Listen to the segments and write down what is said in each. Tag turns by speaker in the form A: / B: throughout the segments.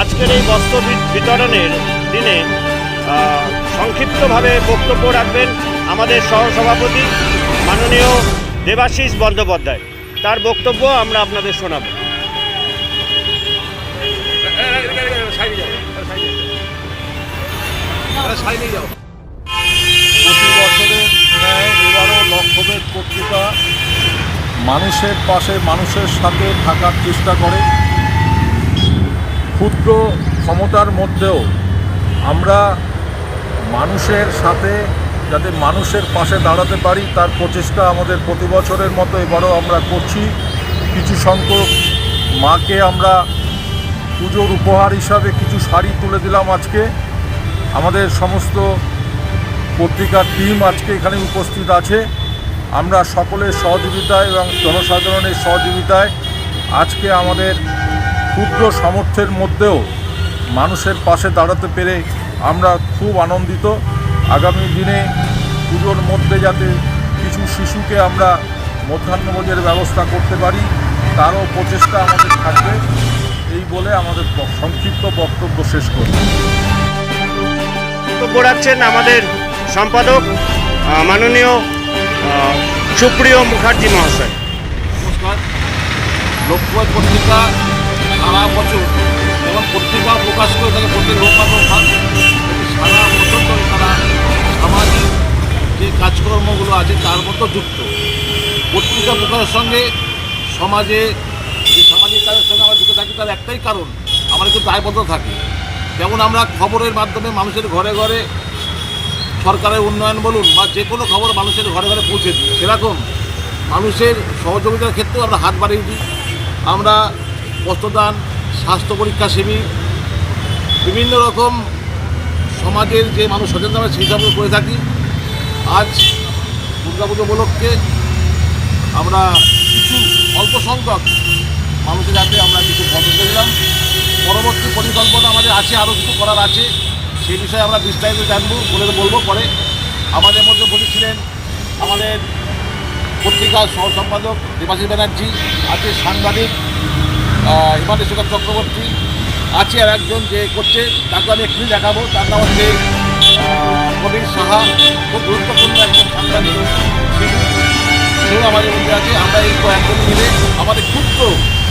A: আজকের এই বস্ত্র বিতরণের দিনে সংক্ষিপ্তভাবে বক্তব্য রাখবেন আমাদের সহসভাপতি মাননীয় দেবাশিস বন্দ্যোপাধ্যায়। তার বক্তব্য আমরা আপনাদের শোনাব।
B: প্রতি মানুষের পাশে মানুষের সাথে থাকার চেষ্টা করে। ক্ষুদ্র ক্ষমতার মধ্যেও আমরা মানুষের সাথে যাতে মানুষের পাশে দাঁড়াতে পারি, তার প্রচেষ্টা আমাদের প্রতি বছরের মতো এবারও আমরা করছি। কিছু সংখ্যক মাকে আমরা পুজোর উপহার হিসাবে কিছু শাড়ি তুলে দিলাম আজকে। আমাদের সমস্ত পত্রিকার টিম আজকে এখানে উপস্থিত আছে। আমরা সকলের সহযোগিতায় এবং জনসাধারণের সহযোগিতায় আজকে আমাদের ক্ষুদ্র সামর্থ্যের মধ্যেও মানুষের পাশে দাঁড়াতে পেরে আমরা খুব আনন্দিত। আগামী দিনে পুজোর মধ্যে যাতে কিছু শিশুকে আমরা মধ্যাহ্নভোজের ব্যবস্থা করতে পারি তারও প্রচেষ্টা আমাদের থাকবে। এই বলে আমাদের সংক্ষিপ্ত বক্তব্য শেষ করি
A: বক্তব্য রাখছেন আমাদের সম্পাদক মাননীয় সুপ্রিয় মুখার্জি মহাশয়।
C: নমস্কার। লোকপ্রয় পত্রিকা সারা বছর যেমন পত্রিকা প্রকাশ করে থাকে প্রত্যেক রোববার সারা বছর ধরে তারা সামাজিক যে কাজকর্মগুলো আছে, তার মতো যুক্ত। পত্রিকা প্রকাশের সঙ্গে সমাজে যে সামাজিক কাজের সঙ্গে আমরা যুক্ত থাকি, তার একটাই কারণ আমরা একটু দায়বদ্ধ থাকি। যেমন আমরা খবরের মাধ্যমে মানুষের ঘরে ঘরে সরকারের উন্নয়ন বলুন বা যে কোনো খবর মানুষের ঘরে ঘরে পৌঁছে দিই। সেরকম মানুষের সহযোগিতার ক্ষেত্রেও আমরা হাত বাড়িয়ে দিই। আমরা বস্ত্রদান, স্বাস্থ্য পরীক্ষা শিবির, বিভিন্ন রকম সমাজের যে মানুষ সচেতন হবে সেই সব করে থাকি। আজ দুর্গাপুজো উপলক্ষে আমরা কিছু অল্প সংখ্যক মানুষের হাতে আমরা কিছু পদক্ষেপ দিলাম পরবর্তী পরিকল্পনা আমাদের আছে আরও কিছু করার আছে। সেই বিষয়ে আমরা বিস্তারিত জানব বলে বলব পরে। আমাদের মধ্যে বলেছিলেন আমাদের পত্রিকার সহ সম্পাদক দেবাশী ব্যানার্জি আছে সাংবাদিক হিমাদ্রি শেখর চক্রবর্তী আছে আর একজন যে করছে, তাকে আমি এক্ষুনি দেখাবো। তার নাম হচ্ছে কবির সাহা, খুব গুরুত্বপূর্ণ একজন সাংবাদিক। সেও আমাদের মধ্যে আছে। আমরা এই কয়েকজন মিলে আমাদের ক্ষুদ্র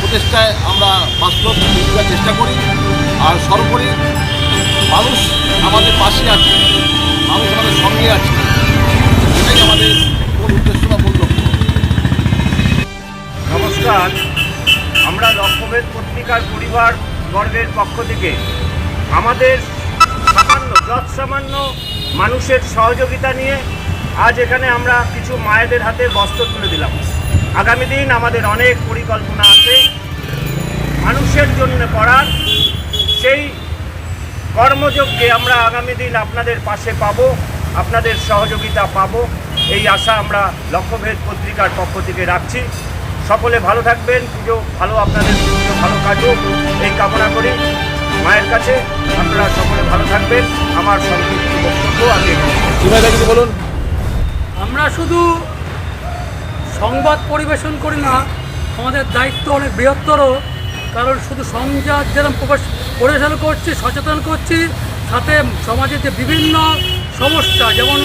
C: প্রচেষ্টায় আমরা বাস্তব দেওয়ার চেষ্টা করি। আর সর্বোপরি মানুষ আমাদের পাশে আছে। মানুষ
A: আমরা পত্রিকার পরিবার বর্গের পক্ষ থেকে আমাদের সামান্য যৎ সামান্য মানুষের সহযোগিতা নিয়ে আজ এখানে আমরা কিছু মায়েদের হাতে বস্ত্র তুলে দিলাম। আগামী দিন আমাদের অনেক পরিকল্পনা আছে। মানুষের জন্য করার, সেই কর্মযোগকে আমরা আগামী দিন আপনাদের পাশে পাবো, আপনাদের সহযোগিতা পাবো। এই আশা আমরা লক্ষ্যভেদ পত্রিকার পক্ষ থেকে রাখছি। সকলে ভালো থাকবেন পুজো ভালো আপনাদের পুজো ভালো কাটুক এই কামনা করি। মায়ের কাছে আপনারা সকলে ভালো থাকবেন। আমার সংক্ষিপ্ত বক্তব্য
C: কিছু বলুন।
D: আমরা শুধু সংবাদ পরিবেশন করি না আমাদের দায়িত্ব অনেক বৃহত্তর কারণ শুধু সংবাদ যেরকম প্রকাশ পরিবেশন করছি সচেতন করছি সাথে সমাজের যে বিভিন্ন সমস্যা যেমন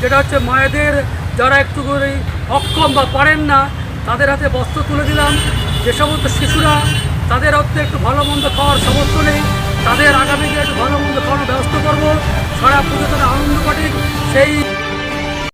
D: যেটা হচ্ছে মায়েদের যারা একটু করে অক্ষম বা পারেন না তাদের হাতে বস্ত্র তুলে দিলাম। যে সমস্ত শিশুরা তাদের হচ্ছে একটু ভালো মন্দ খাওয়ার সমর্থ নেই, তাদের আগামী দিনে একটু ভালো মন্দ খাওয়ানোর ব্যবস্থা করব। সারা পুজো তারা আনন্দ কাটে সেই